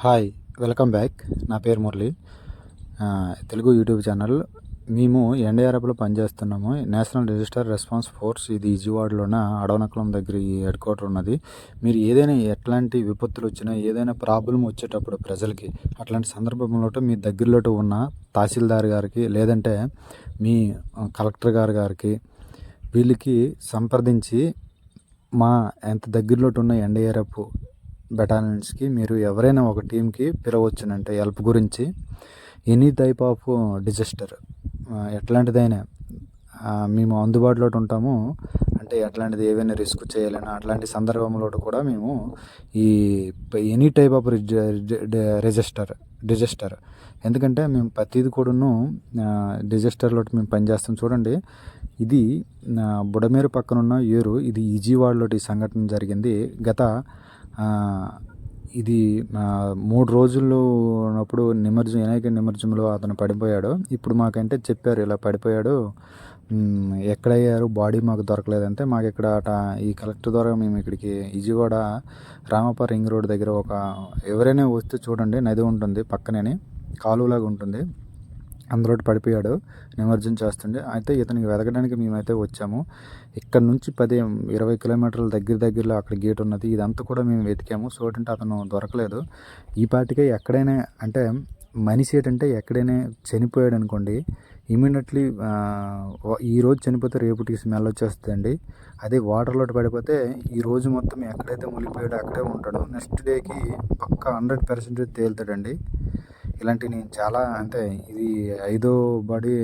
Hi welcome back. నా పేరు Murali. Telugu YouTube channel. మేము ఎన్డీఆర్ఎఫ్లో పనిచేస్తున్నాము. నేషనల్ రిజిస్టర్ రెస్పాన్స్ ఫోర్స్ ఇది విజయవాడలోన అడవనకులం దగ్గర ఈ హెడ్ క్వార్టర్ ఉన్నది. మీరు ఏదైనా ఎట్లాంటి విపత్తులు వచ్చినా ఏదైనా ప్రాబ్లం వచ్చేటప్పుడు ప్రజలకి అట్లాంటి సందర్భంలో మీ దగ్గరలో ఉన్న తహసీల్దార్ గారికి లేదంటే మీ కలెక్టర్ గారు గారికి వీళ్ళకి సంప్రదించి మా ఎంత దగ్గరలో ఉన్న ఎన్డీఆర్ఎఫ్ బెటాలియన్స్కి మీరు ఎవరైనా ఒక టీంకి పిలవచ్చునంటే హెల్ప్ గురించి ఎనీ టైప్ ఆఫ్ డిజాస్టర్ ఎట్లాంటిదైనా మేము అందుబాటులో ఉంటాము. అంటే ఎట్లాంటిది ఏవైనా రిస్క్ చేయాలన్నా అట్లాంటి సందర్భంలో కూడా మేము ఈ any type of register disaster ఎందుకంటే మేము ప్రతిది కూడాను డిజాస్టర్లో మేము పనిచేస్తాం చూడండి. ఇది బుడమేరు పక్కన ఉన్న ఏరు ఇది విజయవాడలో ఈ సంఘటన జరిగింది. గత ఇది మూడు రోజులు ఉన్నప్పుడు నిమజ్జనం వినాయక నిమజ్జనంలో అతను పడిపోయాడు. ఇప్పుడు మాకంటే చెప్పారు ఇలా పడిపోయాడు. ఎక్కడయ్యారు? బాడీ మాకు దొరకలేదంటే మాకు ఇక్కడ ఈ కలెక్టర్ ద్వారా మేము ఇక్కడికి విజయవాడ రామప్ప రింగ్ రోడ్ దగ్గర ఒక ఎవరైనా వస్తే చూడండి నది ఉంటుంది పక్కనే కాలువలాగా ఉంటుంది. అందులో పడిపోయాడు. నిమజ్జనం చేస్తుండే. అయితే ఇతనికి వెతకడానికి మేమైతే వచ్చాము. ఇక్కడ నుంచి పది ఇరవై కిలోమీటర్ల దగ్గర దగ్గరలో అక్కడ గేట్ ఉన్నది. ఇదంతా కూడా మేము వెతికాము. సో ఏంటంటే అతను దొరకలేదు. ఈ పాటికే ఎక్కడైనా అంటే మనిషి ఏంటంటే ఎక్కడైనా చనిపోయాడు అనుకోండి ఇమీడియట్లీ ఈ రోజు చనిపోతే రేపుటికి స్మెల్ వచ్చేస్తుందండి. అదే వాటర్లో పడిపోతే ఈ రోజు మొత్తం ఎక్కడైతే మునిగిపోయాడో అక్కడే ఉంటాడు. నెక్స్ట్ డేకి పక్క హండ్రెడ్ పర్సెంట్ తేలుతాడండి. ఇలాంటివి నేను చాలా అంటే ఇది ఐదో బాడీ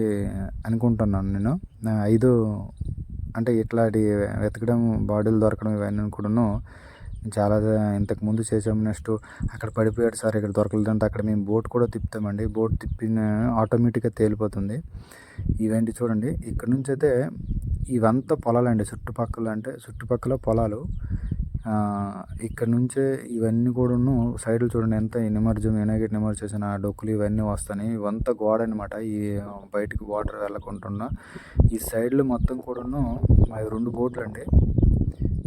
అనుకుంటున్నాను నేను. ఐదు ఐదో అంటే ఇట్లాంటి వెతకడం బాడీలు దొరకడం ఇవన్నీ కూడాను చాలా ఇంతకు ముందు చేసాము నెక్స్ట్ అక్కడ పడిపోయాడు సార్ ఇక్కడ దొరకలేదంటే. అక్కడ మేము బోట్ కూడా తిప్పుతామండి. బోట్ తిప్పిన ఆటోమేటిక్గా తేలిపోతుంది. ఇవేంటి చూడండి ఇక్కడ నుంచి అయితే ఇవంతా పొలాలండి. చుట్టుపక్కల అంటే చుట్టుపక్కల పొలాలు. ఇక్కడ నుంచే ఇవన్నీ కూడాను సైడ్లు చూడండి ఎంత నిమర్జం నిమజ్జనం వినాయక చేసిన ఆ డొక్కులు ఇవన్నీ వస్తాయి ఇవంతా గోడ అనమాట ఈ బయటికి వాటర్ వెళ్ళకుండా ఈ సైడ్లు మొత్తం కూడాను మా రెండు బోట్లు అండి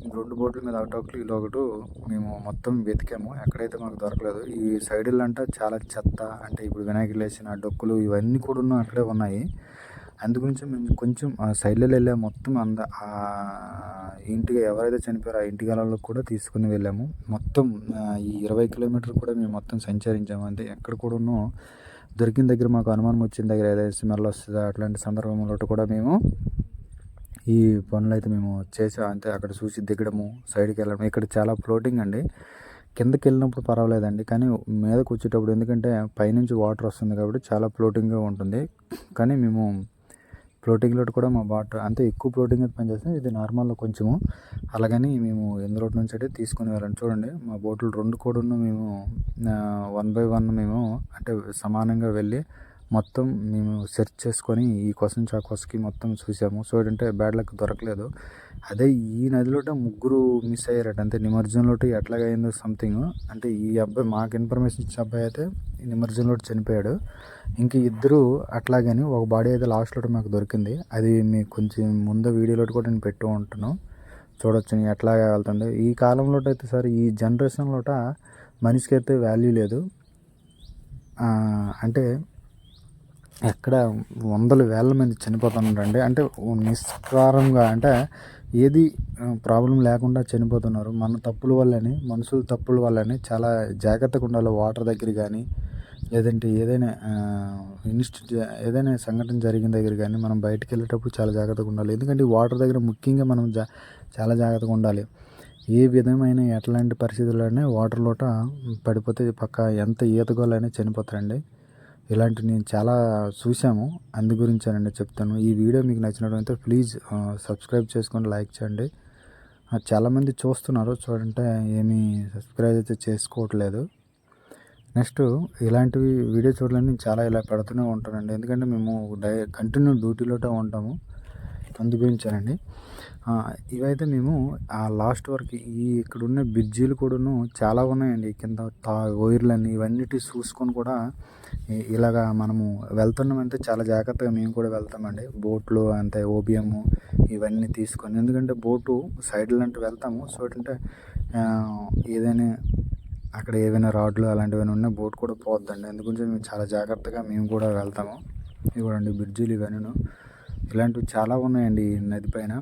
ఈ రెండు బోట్ల మీద ఒకటి ఇలా ఒకటి మేము మొత్తం వెతికాము. ఎక్కడైతే మాకు దొరకలేదు. ఈ సైడ్లు అంటే చాలా చెత్త. అంటే ఇప్పుడు వినాయకులు వేసిన డొక్కులు ఇవన్నీ కూడా అక్కడే ఉన్నాయి. అందుగురించి మేము కొంచెం ఆ శైలిలో వెళ్ళాము మొత్తం అంద ఆ ఇంటికి ఎవరైతే చనిపోయారో ఆ ఇంటి కూడా తీసుకుని వెళ్ళాము. మొత్తం ఈ ఇరవై కిలోమీటర్ కూడా మేము మొత్తం సంచరించాము. అంటే ఎక్కడ కూడాను దొరికిన దగ్గర మాకు అనుమానం వచ్చిన దగ్గర ఏదైతే స్మెల్ వస్తుందో అట్లాంటి సందర్భంలో కూడా మేము ఈ పనులు అయితే మేము చేసాం అంతే అక్కడ చూసి దిగడము సైడ్కి వెళ్ళడం ఇక్కడ చాలా ఫ్లోటింగ్ అండి. కిందకి వెళ్ళినప్పుడు పర్వాలేదండి. కానీ మీదకి వచ్చేటప్పుడు ఎందుకంటే పైనుంచి వాటర్ వస్తుంది కాబట్టి చాలా ఫ్లోటింగ్గా ఉంటుంది. కానీ మేము ఫ్లోటింగ్ లోడ్ కూడా మా వాటర్ అంతే ఎక్కువ ఫ్లోటింగ్ అయితే పనిచేస్తుంది. ఇది నార్మల్లో కొంచెము. అలాగని మేము ఎందులో నుంచి అయితే తీసుకుని వెళ్ళండి చూడండి మా బోట్లు రెండు కూడా మేము వన్ బై వన్ మేము అంటే సమానంగా వెళ్ళి మొత్తం మేము సెర్చ్ చేసుకొని ఈ క్వశ్చన్ ఆ క్వశ్చన్కి మొత్తం చూసాము. సో ఏంటంటే బ్యాడ్ లక్ దొరకలేదు. అదే ఈ నదిలోట ముగ్గురు మిస్ అయ్యారట. అంటే నిమజ్జనంలోటి ఎట్లాగైందో సంథింగ్ అంటే ఈ అబ్బాయి మాకు ఇన్ఫర్మేషన్ ఇచ్చిన అబ్బాయి అయితే నిమజ్జనంలో చనిపోయాడు. ఇంక ఇద్దరు అట్లాగని ఒక బాడీ అయితే లాస్ట్లో మాకు దొరికింది. అది మీకు కొంచెం ముందు వీడియోలో కూడా నేను పెట్టు ఉంటున్నాను. చూడొచ్చు ఎట్లా వెళ్తుంది. ఈ కాలంలో అయితే సార్ ఈ జనరేషన్లోట మనిషికి అయితే వాల్యూ లేదు. అంటే ఎక్కడ వందల వేల మంది చనిపోతున్నారండి. అంటే నిష్కారంగా అంటే ఏది ప్రాబ్లం లేకుండా చనిపోతున్నారు. మన తప్పుల వల్లనే మనుషుల తప్పుల వల్లనే చాలా జాగ్రత్తగా ఉండాలి. వాటర్ దగ్గర కానీ లేదంటే ఏదైనా ఇన్స్టిట్యూట్ ఏదైనా సంఘటన జరిగిన దగ్గర కానీ మనం బయటికి వెళ్ళేటప్పుడు చాలా జాగ్రత్తగా ఉండాలి. ఎందుకంటే వాటర్ దగ్గర ముఖ్యంగా మనం జా చాలా జాగ్రత్తగా ఉండాలి. ఏ విధమైన ఎట్లాంటి పరిస్థితుల్లోనే వాటర్ లోట పడిపోతే పక్క ఎంత ఈతగోళ్ళైనా చనిపోతారండి. ఇలాంటివి నేను చాలా చూసాము అందు గురించేనండి చెప్తాను. ఈ వీడియో మీకు నచ్చినట్లయితే ప్లీజ్ సబ్స్క్రైబ్ చేసుకొని లైక్ చేయండి. చాలామంది చూస్తున్నారు. చూడంటే ఏమీ సబ్స్క్రైబ్ అయితే చేసుకోవట్లేదు. నెక్స్ట్ ఇలాంటివి వీడియో చూడాలని నేను చాలా ఇలా పెడుతూనే ఉంటానండి. ఎందుకంటే మేము డై కంటిన్యూ డ్యూటీలోటే ఉంటాము. అందు గురించేనండి ఇవైతే మేము ఆ లాస్ట్ వరకు ఈ ఇక్కడ ఉన్న బ్రిడ్జీలు కూడాను చాలా ఉన్నాయండి. కింద తా వైర్లని ఇవన్నిటి చూసుకొని కూడా ఇలాగా మనము వెళ్తున్నామంటే చాలా జాగ్రత్తగా మేము కూడా వెళ్తామండి. బోట్లు అంతే ఓబిఎం ఇవన్నీ తీసుకొని ఎందుకంటే బోటు సైడ్లు అంటే వెళ్తాము. సో ఏంటంటే ఏదైనా అక్కడ ఏవైనా రాడ్లు అలాంటివి ఉన్నా బోట్ కూడా పోద్దండి అందుగురించి మేము చాలా జాగ్రత్తగా మేము కూడా వెళ్తాము. ఇవ్వండి బ్రిడ్జిలు ఇవన్నీ ఇలాంటివి చాలా ఉన్నాయండి ఈ నది పైన.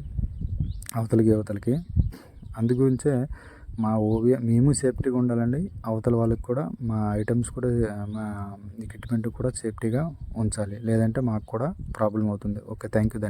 అవతలికి అవతలికి. అందుగురించే మా ఓవియా మేము సేఫ్టీగా ఉండాలండి. అవతల వాళ్ళకి కూడా మా ఐటమ్స్ కూడా మా ఎక్విప్మెంట్ కూడా సేఫ్టీగా ఉంచాలి. లేదంటే మాకు కూడా ప్రాబ్లం అవుతుంది. Okay thank you